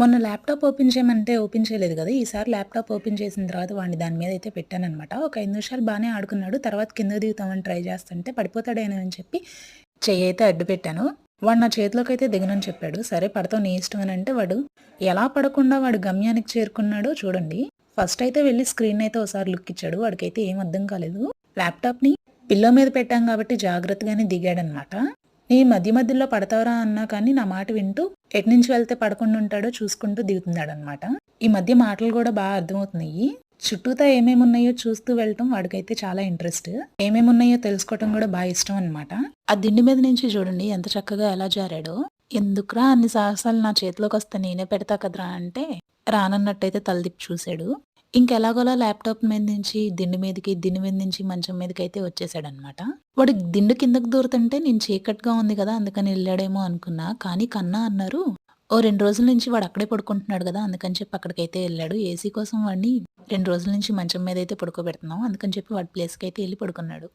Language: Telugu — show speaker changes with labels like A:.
A: మొన్న ల్యాప్‌టాప్ ఓపెన్ చేయమంటే ఓపెన్ చేయలేదు కదా ఈసారి ల్యాప్‌టాప్ ఓపెన్ చేసిన తర్వాత వాడిని దాని మీద అయితే పెట్టానమాట ఒక ఐదు నిమిషాలు బాగానే ఆడుకున్నాడు. తర్వాత కింద దిగుతామని ట్రై చేస్తుంటే పడిపోతాడేనని అని చెప్పి చెయ్యయితే అడ్డు పెట్టాను. వాడు నా చేతిలోకి అయితే దిగనని చెప్పాడు. సరే పడతావు నీ ఇష్టం అని అంటే వాడు ఎలా పడకుండా వాడు గమ్యానికి చేరుకున్నాడో చూడండి. ఫస్ట్ అయితే వెళ్ళి స్క్రీన్ అయితే ఒకసారి లుక్ ఇచ్చాడు. వాడికైతే ఏం అర్థం కాలేదు. ల్యాప్‌టాప్‌ని పిల్లో మీద పెట్టాం కాబట్టి జాగ్రత్తగానే దిగాడనమాట. నీ మధ్య మధ్యలో పడతావురా అన్నా కానీ నా మాట వింటూ ఎట్నుంచి వెళ్తే పడకుండా ఉంటాడో చూసుకుంటూ దిగుతున్నాడనమాట. ఈ మధ్య మాటలు కూడా బాగా అర్థమవుతున్నాయి. చుట్టూతా ఏమేమున్నాయో చూస్తూ వెళ్ళటం వాడికైతే చాలా ఇంట్రెస్ట్. ఏమేమున్నాయో తెలుసుకోవటం కూడా బాగా ఇష్టం అనమాట. ఆ దిండి మీద నుంచి చూడండి ఎంత చక్కగా ఎలా జారాడో. ఎందుకురా అన్ని సాహసాలు నా చేతిలోకి వస్తే నేనే పెడతా కదరా అంటే రానన్నట్టయితే తలదిప్పి చూశాడు చూసాడు. ఇంకెలాగోలా ల్యాప్‌టాప్ మీద నుంచి దిండు మీదకి, దిండు మీద నుంచి మంచం మీదకి అయితే వచ్చేసాడనమాట. వాడు దిండు కిందకు దూరుతుంటే నేను చీకటిగా ఉంది కదా అందుకని వెళ్ళాడేమో అనుకున్నా. కానీ కన్నా అన్నారు, ఓ రెండు రోజుల నుంచి వాడు అక్కడే పడుకుంటున్నాడు కదా అందుకని చెప్పి అక్కడికైతే వెళ్ళాడు ఏసీ కోసం వాడిని రెండు రోజుల నుంచి మంచం మీద అయితే పడుకోబెడుతున్నాం. అందుకని చెప్పి వాడి ప్లేస్కి అయితే వెళ్ళి పడుకున్నాడు.